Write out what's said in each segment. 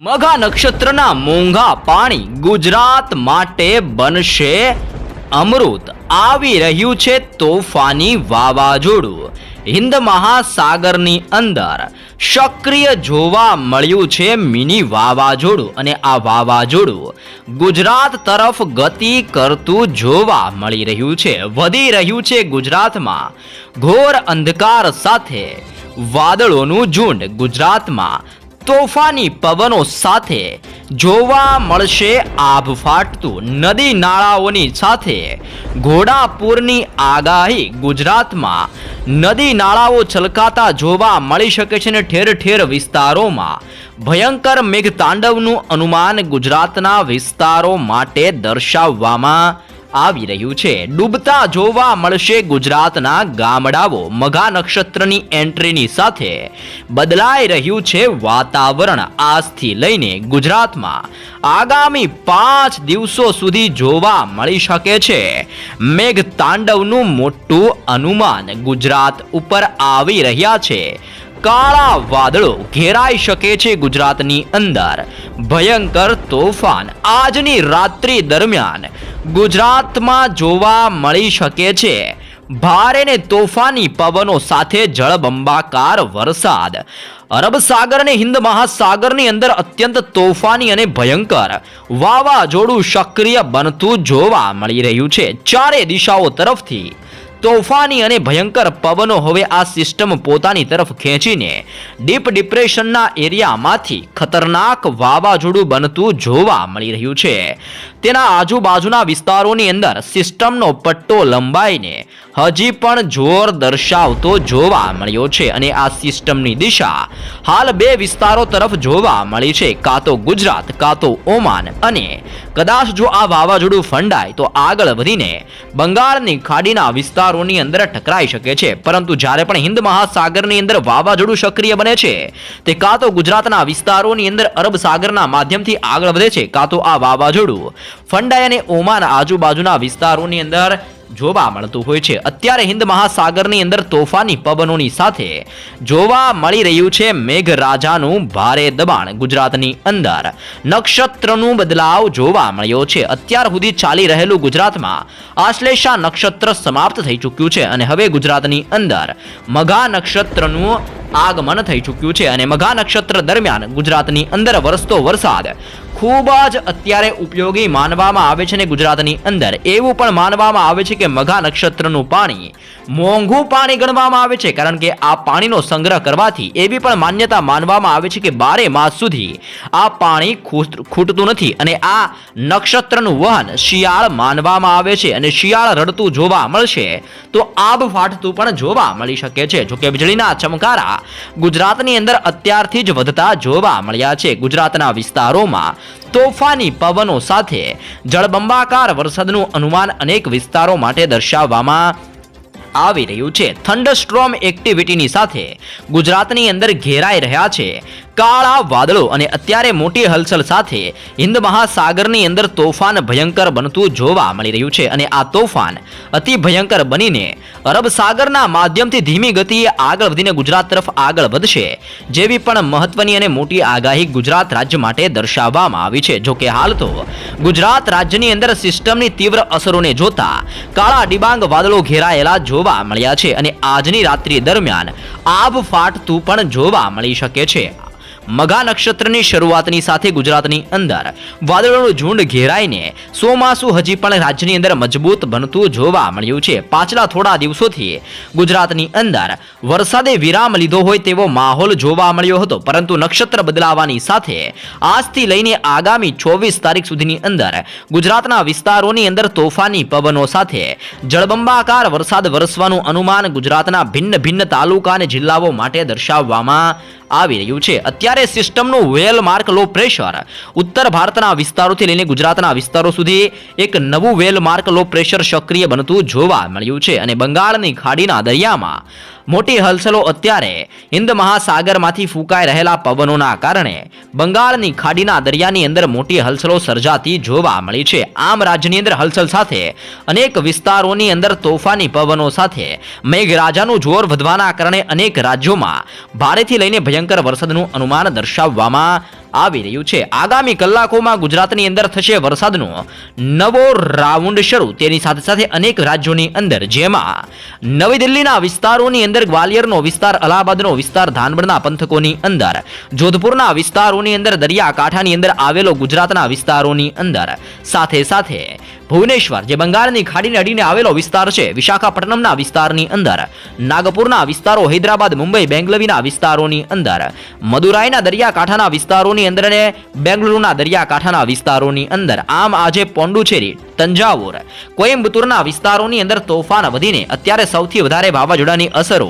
મઘા નક્ષત્રના મોંઘા પાણી ગુજરાત માટે બનશે. અમૃત આવી રહ્યું છે તોફાની વાવાઝોડું. હિન્દ મહાસાગરની અંદર સક્રિય જોવા મળ્યું છે મિની વાવાઝોડું અને આ વાવાઝોડું ગુજરાત તરફ ગતિ કરતું જોવા મળી રહ્યું છે. વધી રહ્યું છે ગુજરાતમાં. ઘોર અંધકાર સાથે વાદળોનું ઝુંડ ગુજરાતમાં તોફાની પવનો સાથે જોવા મળશે આભ ફાટતું નદી નાળાઓની સાથે. ઘોડાપુરની આગાહી ગુજરાતમાં નદી નાળાઓ છલકાતા જોવા મળી શકે છે ને ઠેર ઠેર વિસ્તારોમાં. ભયંકર મેઘતાંડવનું અનુમાન ગુજરાતના વિસ્તારો માટે દર્શાવવામાં આવી રહ્યું છે. ડૂબતા જોવા મળશે ગુજરાતના ગામડાઓ. મઘા નક્ષત્રની એન્ટ્રીની સાથે બદલાઈ રહ્યું છે વાતાવરણ. આજથી લઈને ગુજરાતમાં આગામી પાંચ દિવસો સુધી જોવા મળી શકે છે. મેઘ તાંડવનું મોટું અનુમાન ગુજરાત ઉપર આવી રહ્યા છે. કાળા વાદળો ઘેરાઈ શકે છે ગુજરાતની અંદર. ભયંકર તોફાન આજની રાત્રિ દરમિયાન ગુજરાતમાં જોવા મળી શકે છે. ભારે ને તોફાની પવનો સાથે જળબંબાકાર વરસાદ. અરબ સાગર અને હિન્દ મહાસાગરની અંદર અત્યંત તોફાની અને ભયંકર વાવાઝોડું સક્રિય બનતું જોવા મળી રહ્યું છે. ચારે દિશાઓ તરફથી તોફાની અને ભયંકર પવનો હવે આ સિસ્ટમ પોતાની તરફ ખેંચીને ડીપ ડિપ્રેશનના એરિયામાંથી ખતરનાક વાવાઝોડું બનતું જોવા મળી રહ્યું છે. તેના આજુબાજુના વિસ્તારોની અંદર સિસ્ટમનો પટ્ટો લંબાઈને હજી પણ જોર દર્શાવતો જોવા મળ્યો છે અને આ સિસ્ટમની દિશા હાલ બે વિસ્તારો તરફ જોવા મળી છે. કાં તો ગુજરાત, કાં તો ઓમાન અને કદાચ જો આ વાવાઝોડું ફંડાય તો આગળ વધીને બંગાળની ખાડીના વિસ્તારોની અંદર ટકરાઈ શકે છે. પરંતુ જ્યારે પણ હિન્દ મહાસાગરની અંદર વાવાઝોડું સક્રિય બને છે, તે કાં તો ગુજરાતના વિસ્તારોની અંદર અરબ સાગરના માધ્યમથી આગળ વધે છે. કાં તો આ વાવાઝોડું ફંડાય અને ઓમાન આજુબાજુના વિસ્તારોની અંદર જોવા મળતું હોય છે. અત્યારે હિન્દ મહાસાગરની અંદર તોફાની પવનોની સાથે જોવા મળી રહ્યું છે મેઘરાજાનું ભારે દબાણ ગુજરાતની અંદર. નક્ષત્રનું બદલાવ જોવા મળ્યો છે. અત્યાર સુધી ચાલી રહેલું ગુજરાતમાં આશ્લેષા નક્ષત્ર સમાપ્ત થઈ ચૂક્યું છે અને હવે ગુજરાતની અંદર મઘા નક્ષત્રનું આગમન થઈ ચૂક્યું છે અને મઘા નક્ષત્ર દરમિયાન ગુજરાતની અંદર વરસતો વરસાદ ખૂબ જ અત્યારે ઉપયોગી માનવામાં આવે છે ને ગુજરાતની અંદર. એવું પણ માનવામાં આવે છે કે મઘા નક્ષત્રનું પાણી મોંઘું પાણી ગણવામાં આવે છે, કારણ કે આ પાણીનો સંગ્રહ કરવાથી એવી પણ માન્યતા માનવામાં આવે છે કે બારે માસ સુધી આ પાણી ખૂટ- ખૂટતું નથી અને આ નક્ષત્રનું વહન શિયાળ માનવામાં આવે છે અને શિયાળ રડતું જોવા મળશે, તો આબ ફાટતું પણ જોવા મળી શકે છે. જોકે વીજળીના ચમકારા ગુજરાતની અંદર અત્યારથી જ વધતા જોવા મળ્યા છે. ગુજરાતના વિસ્તારોમાં તોફાની પવનો સાથે જળબંબાકાર વરસાદનું અનુમાન અનેક વિસ્તારો માટે દર્શાવવામાં આવી રહ્યું છે. થંડરસ્ટ્રોમ એક્ટિવિટીની સાથે ગુજરાતની અંદર ઘેરાઈ રહ્યા છે. કાળા વાદળો અને અત્યારે મોટી હલચલ સાથે હિન્દ મહાસાગરની અંદર તોફાન ભયંકર બનતું જોવા મળી રહ્યું છે અને આ તોફાન અતિ ભયંકર બનીને અરબ સાગરના માધ્યમથી ધીમી ગતિએ આગળ વધીને ગુજરાત તરફ આગળ વધશે જેવી પણ મહત્વની અને મોટી આગાહી ગુજરાત રાજ્ય માટે દર્શાવવામાં આવી છે. જોકે હાલ તો ગુજરાત રાજ્યની અંદર સિસ્ટમની તીવ્ર અસરોને જોતા કાળા ડિબાંગ વાદળો ઘેરાયેલા જોવા મળ્યા છે અને આજની રાત્રિ દરમિયાન આભ ફાટતું પણ જોવા મળી શકે છે. મઘા નક્ષત્રની શરૂઆતની સાથે ગુજરાતની અંદર. વાદળોનું ઝુંડ ઘેરાઈને સોમાસુ હજી પણ રાજ્યની અંદર મજબૂત બનતું જોવા મળ્યું છે. પાછલા થોડા દિવસોથી ગુજરાતની અંદર વરસાદે વિરામ લીધો હોય તેવો માહોલ જોવા મળ્યો હતો. પરંતુ નક્ષત્ર બદલાવાની સાથે આજથી લઈને આગામી ચોવીસ તારીખ સુધીની અંદર ગુજરાતના વિસ્તારોની અંદર તોફાની પવનો સાથે જળબંબાકાર વરસાદ વરસવાનું અનુમાન ગુજરાતના ભિન્ન ભિન્ન તાલુકા અને જિલ્લાઓ માટે દર્શાવવામાં આવી રહ્યું છે. અત્યારે સિસ્ટમનું વેલ માર્ક લો પ્રેશર. ઉત્તર ભારતના વિસ્તારોથી લઈને ગુજરાતના વિસ્તારો સુધી એક નવું વેલ માર્ક લો પ્રેશર સક્રિય બનતું જોવા મળ્યું છે અને બંગાળની ખાડીના દરિયામાં મોટી હલચલો અત્યારે હિન્દ મહાસાગરમાંથી ફૂંકાઈ રહેલા પવનોના કારણે બંગાળની ખાડીના દરિયાની અંદર મોટી હલચલો સર્જાતી જોવા મળી છે. આમ રાજ્યની અંદર હલચલ સાથે અનેક વિસ્તારોની અંદર તોફાની પવનો સાથે મેઘરાજાનું જોર વધવાના કારણે અનેક રાજ્યોમાં ભારેથી લઈને ભયંકર વરસાદનું અનુમાન દર્શાવવામાં આવી રહ્યું છે. આગામી કલાકોમાં ગુજરાતની અંદર થશે વરસાદનો નવો રાઉન્ડ શરૂ. તેની સાથે સાથે અનેક રાજ્યોની અંદર, જેમાં નવી દિલ્હીના વિસ્તારોની અંદર ગ્વાલિયરનો વિસ્તાર, અલ્હાબાદનો વિસ્તાર ધાનબડના પંથકોની અંદર, જોધપુરના વિસ્તારોની અંદર, દરિયાકાંઠાની અંદર આવેલો ગુજરાતના વિસ્તારોની અંદર. સાથે સાથે ભુવનેશ્વર, જે બંગાળની ખાડીને અડીને આવેલો વિસ્તાર છે, વિશાખાપટ્ટનમના વિસ્તારની અંદર, નાગપુરના વિસ્તારો, હૈદરાબાદ, મુંબઈ, બેંગલવીના વિસ્તારોની અંદર, મદુરાઈના દરિયાકાંઠાના વિસ્તારોની અને બેંગલુરુના દરિયાકાંઠાના વિસ્તારોની અંદર. આમ આજે પોંડુચેરી, તંજાવુર કોઈમ્બતુરના વિસ્તારોની અંદર તોફાન વધીને અત્યારે સૌથી વધારે વાવાઝોડાની અસરો.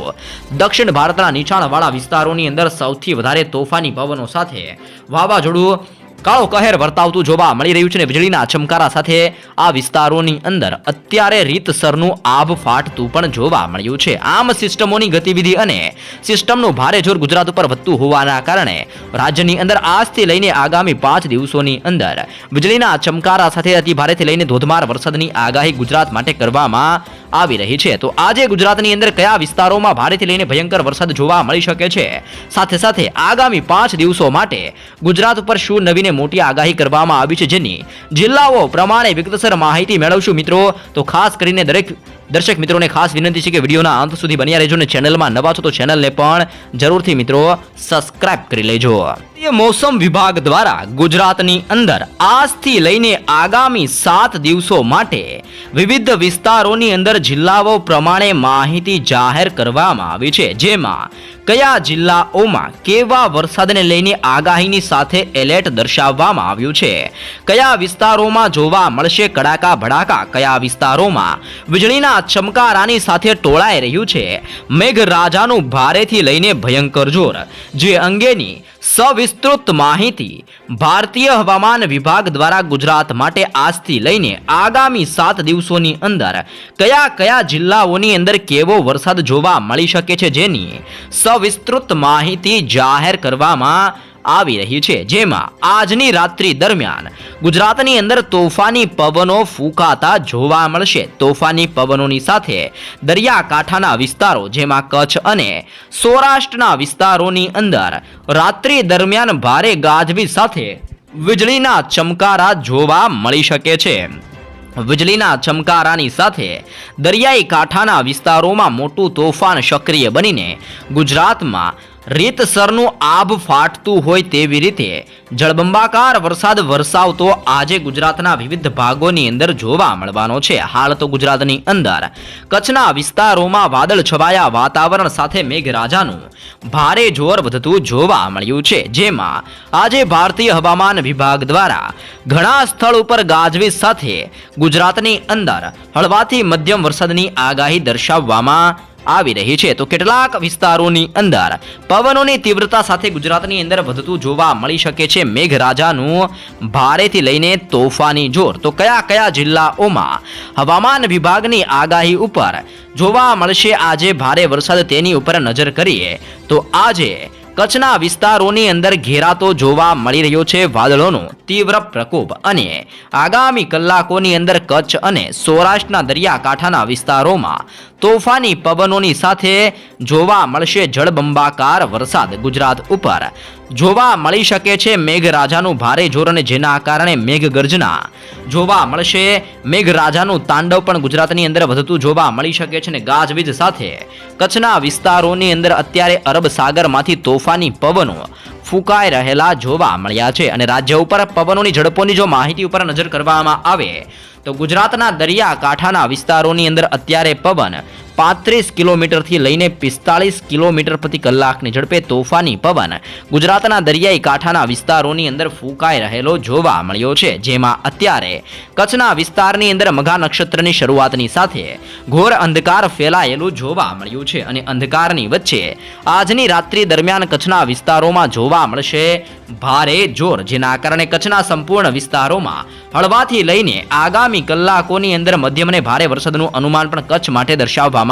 દક્ષિણ ભારતના નીચાણવાળા વિસ્તારોની અંદર સૌથી વધારે તોફાની પવનો સાથે વાવાઝોડું કાળો કહેર વર્તાવતું જોવા મળી રહ્યું છે વીજળીના ચમકારા સાથે આ વિસ્તારોની અંદર અત્યારે રીતસરનું આભ ફાટતું પણ જોવા મળ્યું છે. આમ સિસ્ટમોની ગતિવિધિ અને સિસ્ટમનું ભારે જોર ગુજરાત ઉપર વધતું હોવાના કારણે રાજ્યની અંદર આજથી લઈને આગામી પાંચ દિવસોની અંદર વીજળીના ચમકારા સાથે અતિભારેથી લઈને ધોધમાર વરસાદની આગાહી ગુજરાત માટે કરવામાં આવી રહી છે. તો આજે ગુજરાતની અંદર કયા વિસ્તારોમાં ભારેથી લઈને ભયંકર વરસાદ જોવા મળી શકે છે? સાથે સાથે આગામી પાંચ દિવસો માટે ગુજરાત ઉપર શું નવીને મોટી આગાહી કરવામાં આવી છે જેની જિલ્લાઓ પ્રમાણે વિગતસર માહિતી મેળવશું મિત્રો. તો ખાસ કરીને દરેક દર્શક મિત્રોને ખાસ વિનંતી છે કે વિડીયોના અંત સુધી બન્યા રહેજો ને ચેનલમાં નવા છો તો ચેનલને પણ જરૂરથી મિત્રો સબસ્ક્રાઇબ કરી લેજો. મોસમ વિભાગ દ્વારા ગુજરાતની અંદર આજથી લઈને આગામી સાત દિવસો માટે વિવિધ વિસ્તારોની અંદર જિલ્લાઓ પ્રમાણે માહિતી જાહેર કરવામાં આવી છે. જેમાં કયા જિલ્લાઓમાં કેવા વરસાદને લઈને આગાહીની સાથે એલર્ટ દર્શાવવામાં આવ્યું છે. કયા વિસ્તારોમાં જોવા મળશે કડાકા ભડાકા, કયા વિસ્તારોમાં વીજળીના ચમકારાની સાથે ટોળાઈ રહ્યું છે. મેઘરાજાનું ભારેથી લઈને ભયંકર જોર. જે અંગેની સવિસ્તૃત માહિતી ભારતીય હવામાન વિભાગ દ્વારા ગુજરાત માટે આજથી લઈને આગામી સાત દિવસોની અંદર કયા કયા જિલ્લાઓની અંદર કેવો વરસાદ જોવા મળી શકે છે જેની સવિસ્તૃત માહિતી જાહેર કરવામાં આવી રહી છે. જેમાં આજની રાત્રિ દરમિયાન ગુજરાતની અંદર તોફાની પવનો ફૂંકાતા જોવા મળશે. તોફાની પવનોની સાથે દરિયાકાંઠાના વિસ્તારો, જેમાં કચ્છ અને સૌરાષ્ટ્રના વિસ્તારોની અંદર રાત્રિ દરમિયાન ભારે ગાજવીજ સાથે વીજળીના ચમકારા જોવા મળી શકે છે. વીજળીના ચમકારાની સાથે દરિયાઈ કાંઠાના વિસ્તારોમાં મોટું તોફાન સક્રિય બનીને ગુજરાતમાં રીતસરનું આભ ફાટતું હોય તેવી રીતે જળબંબાકાર વરસાદ વરસાવતો આજે ગુજરાતના વિવિધ ભાગોની અંદર જોવા મળવાનો છે. હાલ તો ગુજરાતની અંદર કચ્છના વિસ્તારોમાં વાદળ છવાયા વાતાવરણ સાથે મેઘરાજાનું ભારે જોર વધતું જોવા મળ્યું છે. જેમાં આજે ભારતીય હવામાન વિભાગ દ્વારા ઘણા સ્થળ ઉપર ગાજવીજ સાથે ગુજરાતની અંદર હળવાથી મધ્યમ વરસાદની આગાહી દર્શાવવામાં આવી રહી છે. તો કેટલાક વિસ્તારોની અંદર પવનોની તીવ્રતા સાથે ગુજરાતની અંદર વધતું જોવા મળી શકે છે. મેઘરાજાનું ભારેથી લઈને તોફાની જોર. તો કયા કયા જિલ્લાઓમાં હવામાન વિભાગની આગાહી ઉપર જોવા મળશે? આજે ભારે વરસાદ તેની ઉપર નજર કરીએ તો આજે કચ્છના વિસ્તારોની અંદર ઘેરાતો જોવા મળી રહ્યો છે. વાદળોનો તીવ્ર પ્રકોપ અને આગામી કલાકોની અંદર કચ્છ અને સૌરાષ્ટ્રના દરિયાકાંઠાના વિસ્તારોમાં તોફાની પવનોની સાથે જોવા મળશે જળબંબાકાર વરસાદ ગુજરાત ઉપર. જોવા મળી શકે છે મેઘરાજાનું ભારે જોર અને જેના કારણે મેઘગર્જના જોવા મળશે મેઘરાજાનું તાંડવ પણ ગુજરાતની અંદર વધતું જોવા મળી શકે છે અને ગાજવીજ સાથે. કચ્છના વિસ્તારોની અંદર અત્યારે અરબ સાગરમાંથી તોફાની પવનો ફૂંકાઈ રહેલા જોવા મળ્યા છે અને રાજ્ય ઉપર પવનોની ઝડપોની જો માહિતી ઉપર નજર કરવામાં આવે તો ગુજરાતના દરિયાકાંઠાના વિસ્તારોની અંદર અત્યારે પવન પાંત્રીસ કિલોમીટરથી લઈને પિસ્તાળીસ કિલોમીટર પ્રતિ કલાકની ઝડપે તોફાની પવન ગુજરાતના દરિયાઈ કાંઠાના વિસ્તારોની અંદર ફૂંકાઈ રહેલો જોવા મળ્યો છે, જેમાં અત્યારે કચ્છના વિસ્તારની અંદર મઘા નક્ષત્રની શરૂઆતની સાથે ઘોર અંધકાર ફેલાયેલું જોવા મળ્યું છે અને અંધકારની વચ્ચે આજની રાત્રિ દરમિયાન કચ્છના વિસ્તારોમાં જોવા મળશે ભારે જોર, જેના કારણે કચ્છના સંપૂર્ણ વિસ્તારોમાં હળવાથી લઈને આગામી કલાકોની અંદર મધ્યમ અને ભારે વરસાદનું અનુમાન પણ કચ્છ માટે દર્શાવવામાં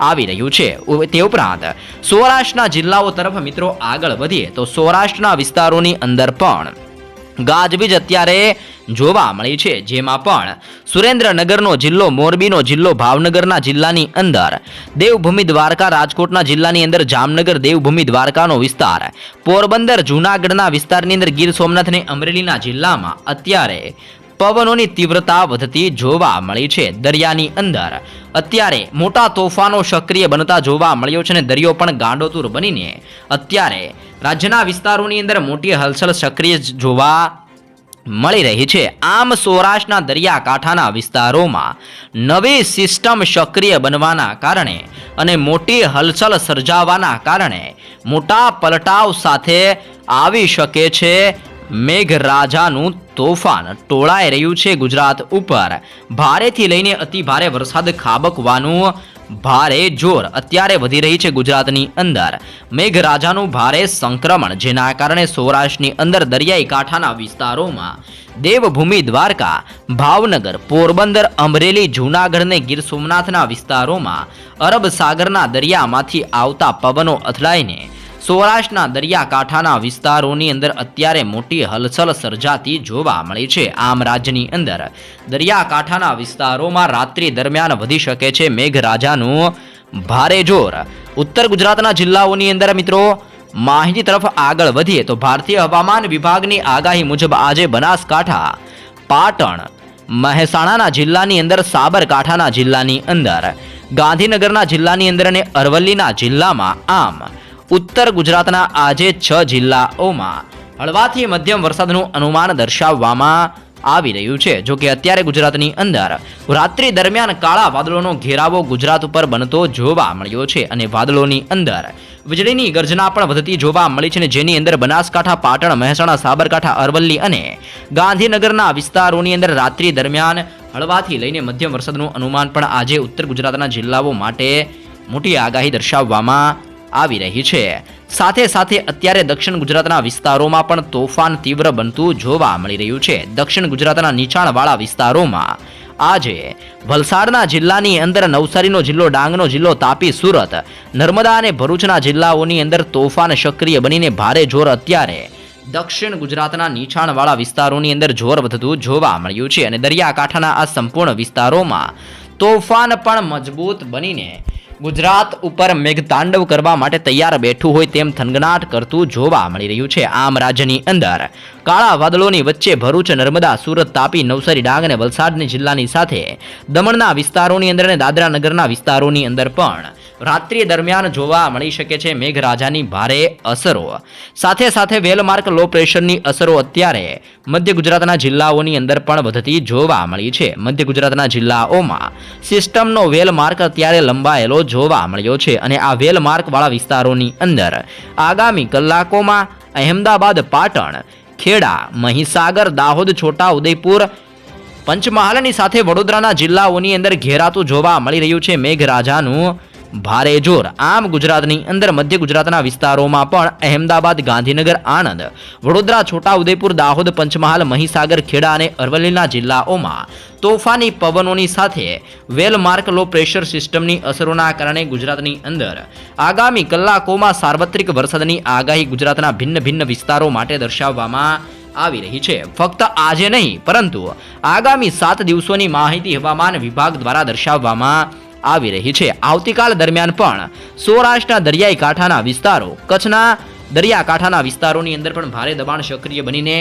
આવી રહ્યું છે. તે ઉપરાંત સૌરાષ્ટ્રના જિલ્લાઓ તરફ મિત્રો આગળ વધીએ તો સૌરાષ્ટ્રના વિસ્તારોની અંદર પણ ગાજવીજ અત્યારે જોવા મળી છે. જેમાં પણ સુરેન્દ્રનગરનો જિલ્લો, મોરબીનો જિલ્લો, ભાવનગરના જિલ્લાની અંદર દેવભૂમિ દ્વારકા, રાજકોટના જિલ્લાની અંદર જામનગર, દેવભૂમિ દ્વારકાનો વિસ્તાર, પોરબંદર, જૂનાગઢના વિસ્તારની અંદર ગીર સોમનાથ અને અમરેલીના જિલ્લામાં અત્યારે પવનોની તીવ્રતા વધતી જોવા મળી છે દરિયાની અંદર. અત્યારે મોટા તોફાનો સક્રિય બનતા જોવા મળ્યો છે અને દરિયો પણ ગાંડોતુર બનીને અત્યારે રાજ્યના વિસ્તારોની અંદર મોટી હલચલ સક્રિય જોવા મળી રહી છે. આમ સૌરાષ્ટ્રના દરિયાકાંઠાના વિસ્તારોમાં નવી સિસ્ટમ સક્રિય બનવાના કારણે અને મોટી હલચલ સર્જાવાના કારણે મોટા પલટાવ સાથે આવી શકે છે મેઘરાજાનું તોફાન ટોળાઈ રહ્યું છે ગુજરાત ઉપર. ભારેથી લઈને અતિ ભારે વરસાદ ખાબકવાનું ભારે જોર અત્યારે વધી રહી છે ગુજરાતની અંદર. મેઘરાજાનું ભારે સંક્રમણ, જેના કારણે સૌરાષ્ટ્રની અંદર દરિયાઈ કાંઠાના વિસ્તારોમાં દેવભૂમિ દ્વારકા, ભાવનગર, પોરબંદર, અમરેલી, જૂનાગઢ અને ગીર સોમનાથના વિસ્તારોમાં અરબ સાગરના દરિયામાંથી આવતા પવનો અથડાઈને સૌરાષ્ટ્રના દરિયાકાંઠાના વિસ્તારોની અંદર અત્યારે મોટી હલચલ સર્જાતી જોવા મળી છે. આમ રાજ્યની અંદર દરિયાકાંઠાના વિસ્તારોમાં રાત્રિ દરમિયાન વધી શકે છે મેઘરાજાનું ભારે જોર. ઉત્તર ગુજરાતના જિલ્લાઓની અંદર મિત્રો માહિતી તરફ આગળ વધીએ તો ભારતીય હવામાન વિભાગની આગાહી મુજબ આજે બનાસકાંઠા, પાટણ, મહેસાણાના જિલ્લાની અંદર, સાબરકાંઠાના જિલ્લાની અંદર, ગાંધીનગરના જિલ્લાની અંદર અને અરવલ્લીના જિલ્લામાં આમ ઉત્તર ગુજરાતના આજે છ જિલ્લાઓમાં હળવાથી મધ્યમ વરસાદનું અનુમાન દર્શાવવામાં આવી રહ્યું છે. જો કે અત્યારે ગુજરાતની અંદર રાત્રિ દરમિયાન કાળા વાદળોનો ઘેરાવો ગુજરાત ઉપર બનતો જોવા મળ્યો છે અને વાદળોની અંદર વીજળીની ગર્જના પણ વધતી જોવા મળી છે અને જેની અંદર બનાસકાંઠા, પાટણ, મહેસાણા, સાબરકાંઠા, અરવલ્લી અને ગાંધીનગરના વિસ્તારોની અંદર રાત્રિ દરમિયાન હળવાથી લઈને મધ્યમ વરસાદનું અનુમાન પણ આજે ઉત્તર ગુજરાતના જિલ્લાઓ માટે મોટી આગાહી દર્શાવવામાં આવી રહી છે. સાથે સાથે અત્યારે દક્ષિણ ગુજરાતના વિસ્તારોમાં પણ તોફાન તીવ્ર બનતું જોવા મળી રહ્યું છે. દક્ષિણ ગુજરાતના નીચાણવાળા વિસ્તારોમાં આજે વલસાડના જિલ્લાની અંદર નવસારીનો જિલ્લો, ડાંગનો જિલ્લો તાપી સુરત, નર્મદા અને ભરૂચના જિલ્લાઓની અંદર તોફાન સક્રિય બનીને ભારે જોર અત્યારે દક્ષિણ ગુજરાતના નીચાણવાળા વિસ્તારોની અંદર જોર વધતું જોવા મળ્યું છે. અને દરિયાકાંઠાના આ સંપૂર્ણ વિસ્તારોમાં તોફાન પણ મજબૂત બનીને ગુજરાત ઉપર મેઘતાંડવ કરવા માટે તૈયાર બેઠું હોય તેમ થનગનાટ કરતું જોવા મળી રહ્યું છે આમ રાજ્યની અંદર. કાળા વાદળોની વચ્ચે ભરૂચ, નર્મદા, સુરત, તાપી, નવસારી, ડાંગ અને વલસાડની જિલ્લાની સાથે દમણના વિસ્તારોની અંદર અને દાદરા નગરના વિસ્તારોની અંદર પણ રાત્રિ દરમિયાન જોવા મળી શકે છે મેઘરાજાની ભારે અસરો. સાથે સાથે વેલમાર્ક લો પ્રેશરની અસરો અત્યારે મધ્ય ગુજરાતના જિલ્લાઓની અંદર પણ વધતી જોવા મળી છે. મધ્ય ગુજરાતના જિલ્લાઓમાં સિસ્ટમનો વેલમાર્ક અત્યારે લંબાયેલો જોવા મળ્યો છે અને આ વેલમાર્કવાળા વિસ્તારોની અંદર આગામી કલાકોમાં અહેમદાબાદ, પાટણ, ખેડા, મહીસાગર, દાહોદ, છોટા ઉદયપુર, પંચમહાલની સાથે વડોદરાના જિલ્લાઓની અંદર ઘેરાતું જોવા મળી રહ્યું છે મેઘરાજાનું ભારે જોર. આમ ગુજરાતની અંદર મધ્ય ગુજરાતના વિસ્તારોમાં પણ અહેમદાબાદ, ગાંધીનગર, આણંદ, વડોદરા, છોટાઉદેપુર, દાહોદ, પંચમહાલ, મહીસાગર, ખેડા અને અરવલ્લીના જિલ્લાઓમાં તોફાની પવનોની સાથે વેલમાર્ક લો પ્રેશર સિસ્ટમની અસરોના કારણે ગુજરાતની અંદર આગામી કલાકોમાં સાર્વત્રિક વરસાદની આગાહી ગુજરાતના ભિન્ન ભિન્ન વિસ્તારો માટે દર્શાવવામાં આવી રહી છે. ફક્ત આજે નહીં, પરંતુ આગામી સાત દિવસોની માહિતી હવામાન વિભાગ દ્વારા દર્શાવવામાં આવી રહી છે. આવતીકાલ દરમિયાન પણ સૌરાષ્ટ્રના દરિયાઈ કાંઠાના વિસ્તારો, કચ્છના દરિયાકાંઠાના વિસ્તારોની અંદર પણ ભારે દબાણ સક્રિય બનીને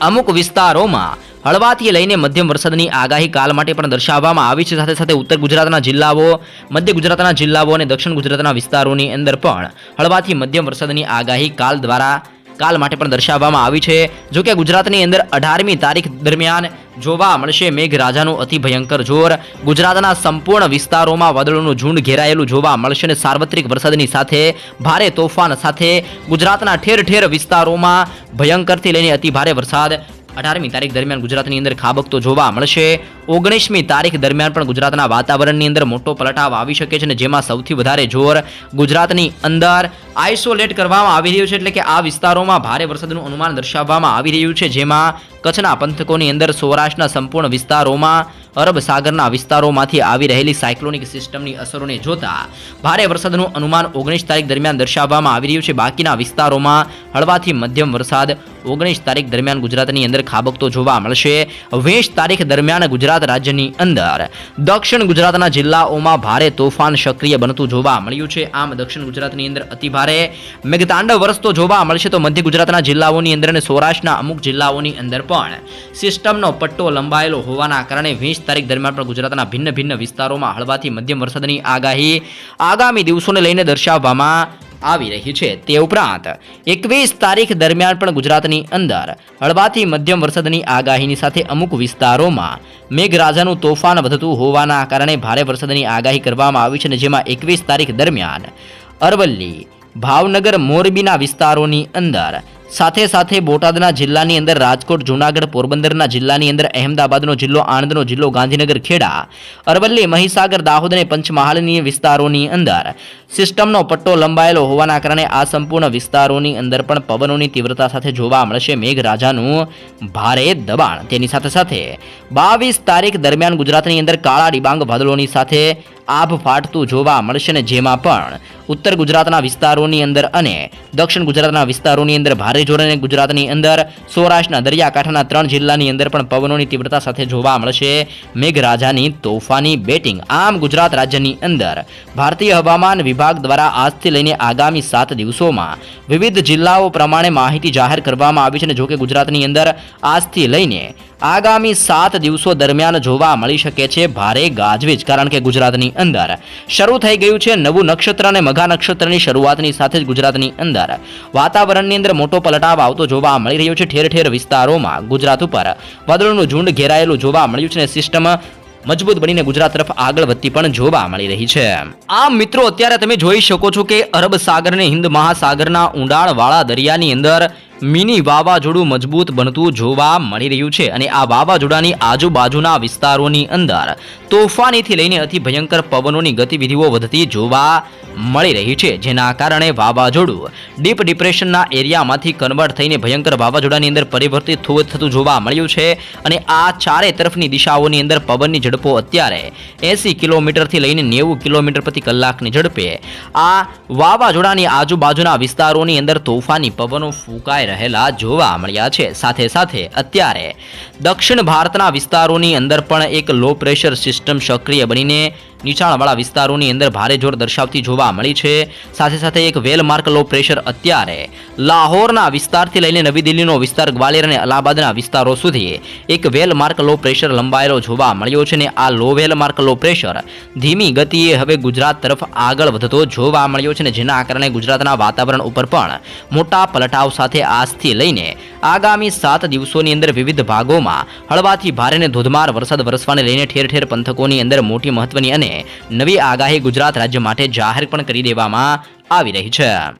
અમુક વિસ્તારોમાં હળવાથી લઈને મધ્યમ વરસાદની આગાહી કાલ માટે પણ દર્શાવવામાં આવી છે. સાથે સાથે ઉત્તર ગુજરાતના જિલ્લાઓ, મધ્ય ગુજરાતના જિલ્લાઓ અને દક્ષિણ ગુજરાતના વિસ્તારોની અંદર પણ હળવાથી મધ્યમ વરસાદની આગાહી કાલ દ્વારા કાલ માટે પણ દર્શાવવામાં આવી છે. જો કે ગુજરાતની અંદર અઢારમી તારીખ દરમિયાન જોવા મળશે મેઘરાજાનું અતિ ભયંકર જોર. ગુજરાતના સંપૂર્ણ વિસ્તારોમાં વાદળોનું ઝુંડ ઘેરાયેલું જોવા મળશે અને સાર્વત્રિક વરસાદની સાથે ભારે તોફાન સાથે ગુજરાતના ઠેર ઠેર વિસ્તારોમાં ભયંકરથી લઈને અતિ ભારે વરસાદ. અઢારમી તારીખ દરમિયાન ગુજરાતની અંદર ખાબકતો જોવા મળશે. ઓગણીસમી તારીખ દરમિયાન પણ ગુજરાતના વાતાવરણની અંદર મોટો પલટાવ આવી શકે છે અને જેમાં સૌથી વધારે જોર ગુજરાતની અંદર આઇસોલેટ કરવામાં આવી રહ્યું છે એટલે કે આ વિસ્તારોમાં ભારે વરસાદનું અનુમાન દર્શાવવામાં આવી રહ્યું છે, જેમાં કચ્છના પંથકોની અંદર સૌરાષ્ટ્રના સંપૂર્ણ વિસ્તારોમાં, અરબ સાગરના વિસ્તારોમાંથી આવી રહેલી સાયક્લોનિક સિસ્ટમની અસરોને જોતા ભારે વરસાદનું અનુમાન ઓગણીસ તારીખ દરમિયાન દર્શાવવામાં આવી રહ્યું છે. બાકીના વિસ્તારોમાં હળવાથી મધ્યમ વરસાદ ઓગણીસ તારીખ દરમિયાન ગુજરાતની અંદર ખાબકતો જોવા મળશે. વીસ તારીખ દરમિયાન ગુજરાત રાજ્યની અંદર. દક્ષિણ ગુજરાતના જિલ્લાઓમાં ભારે તોફાન સક્રિય બનતું જોવા મળ્યું છે. આમ દક્ષિણ ગુજરાતની અંદર અતિભારે મેઘતાંડવ વરસતો જોવા મળશે તો મધ્ય ગુજરાતના જિલ્લાઓની અંદર અને સૌરાષ્ટ્રના અમુક જિલ્લાઓની અંદર પણ સિસ્ટમનો પટ્ટો લંબાયેલો હોવાના કારણે વીસ તારીખ દરમિયાન પણ ગુજરાતના ભિન્ન ભિન્ન વિસ્તારોમાં હળવાથી મધ્યમ વરસાદની આગાહી આગામી દિવસોને લઈને દર્શાવવામાં આવી રહી છે તે ઉપરાંત એકવીસ તારીખ દરમિયાન પણ ગુજરાતની અંદર હળવાથી મધ્યમ વરસાદની આગાહીની સાથે અમુક વિસ્તારોમાં મેઘરાજાનું તોફાન વધતું હોવાના કારણે ભારે વરસાદની આગાહી કરવામાં આવી છે અને જેમાં એકવીસ તારીખ દરમિયાન અરવલ્લી, ભાવનગર, મોરબીના વિસ્તારોની અંદર સાથે સાથે બોટાદના જિલ્લાની અંદર રાજકોટ, જૂનાગઢ, પોરબંદરના જિલ્લાની અંદર અહેમદાબાદનો જિલ્લો, આણંદનો જિલ્લો, ગાંધીનગર, ખેડા, અરવલ્લી, મહીસાગર, દાહોદ અને પંચમહાલની વિસ્તારોની અંદર સિસ્ટમનો પટ્ટો લંબાયેલો હોવાના કારણે આ સંપૂર્ણ વિસ્તારોની અંદર પણ પવનોની તીવ્રતા સાથે જોવા મળશે. મેઘરાજાનું ભારે દબાણ. તેની સાથે સાથે બાવીસ તારીખ દરમિયાન ગુજરાતની અંદર કાળા ડિબાંગ વાદળોની સાથે આભ ફાટતું જોવા મળશે ને જેમાં પણ ઉત્તર ગુજરાતના વિસ્તારોની અંદર અને દક્ષિણ ગુજરાતના વિસ્તારોની અંદર ભારે જોડે ગુજરાતની અંદર સૌરાષ્ટ્રના દરિયાકાંઠાના ત્રણ જિલ્લાની અંદર પણ પવનોની તીવ્રતા સાથે જોવા મળશે. મેઘરાજાની તોફાની બેટિંગ આમ ગુજરાત રાજ્યની અંદર ભારતીય હવામાન વિભાગ દ્વારા આજથી લઈને આગામી સાત દિવસોમાં વિવિધ જિલ્લાઓ પ્રમાણે માહિતી જાહેર કરવામાં આવી છે અને જોકે ગુજરાતની અંદર આજથી લઈને આગામી સાત દિવસો દરમિયાન જોવા મળી શકે છે ભારે ગાજવીજ. કારણ કે ગુજરાતની અંદર શરૂ થઈ ગયું છે નવું નક્ષત્ર અને મઘા નક્ષત્રની શરૂઆતની સાથે જ ગુજરાતની અંદર વાતાવરણની અંદર મોટો પલટાવ આવતો જોવા મળી રહ્યો છે ઠેર ઠેર વિસ્તારોમાં. ગુજરાત ઉપર વાદળોનું ઝુંડ ઘેરાયેલું જોવા મળ્યું છે અને સિસ્ટમ મજબૂત બનીને ગુજરાત તરફ આગળ વધતી પણ જોવા મળી રહી છે. આમ મિત્રો, અત્યારે તમે જોઈ શકો છો કે અરબ સાગર અને હિન્દ મહાસાગરના ઊંડાણવાળા દરિયાની અંદર મિની વાવાઝોડું મજબૂત બનતું જોવા મળી રહ્યું છે અને આ વાવાઝોડાની આજુબાજુના વિસ્તારોની અંદર તોફાનીથી લઈને અતિ ભયંકર પવનોની ગતિવિધિઓ વધતી જોવા મળી રહી છે, જેના કારણે વાવાઝોડું ડીપ ડિપ્રેશનના એરિયામાંથી કન્વર્ટ થઈને ભયંકર વાવાઝોડાની અંદર પરિવર્તિત થતું જોવા મળ્યું છે અને આ ચારે તરફની દિશાઓની અંદર પવનની ઝડપો અત્યારે એંસી કિલોમીટરથી લઈને નેવું કિલોમીટર પ્રતિ કલાકની ઝડપે આ વાવાઝોડાની આજુબાજુના વિસ્તારોની અંદર તોફાની પવનો ફૂંકાઈ રહેલા જોવા મળ્યા છે. સાથે સાથે અત્યારે દક્ષિણ ભારતના વિસ્તારોની અંદર પણ એક લો પ્રેશર સિસ્ટમ સક્રિય બનીને નીચાણવાળા વિસ્તારોની અંદર ભારે જોર દર્શાવતી જોવા મળી છે. સાથે સાથે એક વેલમાર્ક લો પ્રેશર અત્યારે લાહોરના વિસ્તારથી લઈને નવી દિલ્હીનો વિસ્તાર ગ્વાલિયર અને અલ્હાબાદના વિસ્તારો સુધી એક વેલમાર્ક લો પ્રેશર લંબાયેલો જોવા મળ્યો છે અને આ લો વેલમાર્ક લો પ્રેશર ધીમી ગતિએ હવે ગુજરાત તરફ આગળ વધતો જોવા મળ્યો છે અને જેના કારણે ગુજરાતના વાતાવરણ ઉપર પણ મોટા પલટાવ સાથે આજથી લઈને આગામી સાત દિવસોની અંદર વિવિધ ભાગોમાં હળવાથી ભારે અને ધોધમાર વરસાદ વરસવાને લઈને ઠેર ઠેર પંથકોની અંદર મોટી મહત્વની અને નવી આગાહી ગુજરાત રાજ્ય માટે જાહેર પણ કરી દેવામાં આવી રહી છે.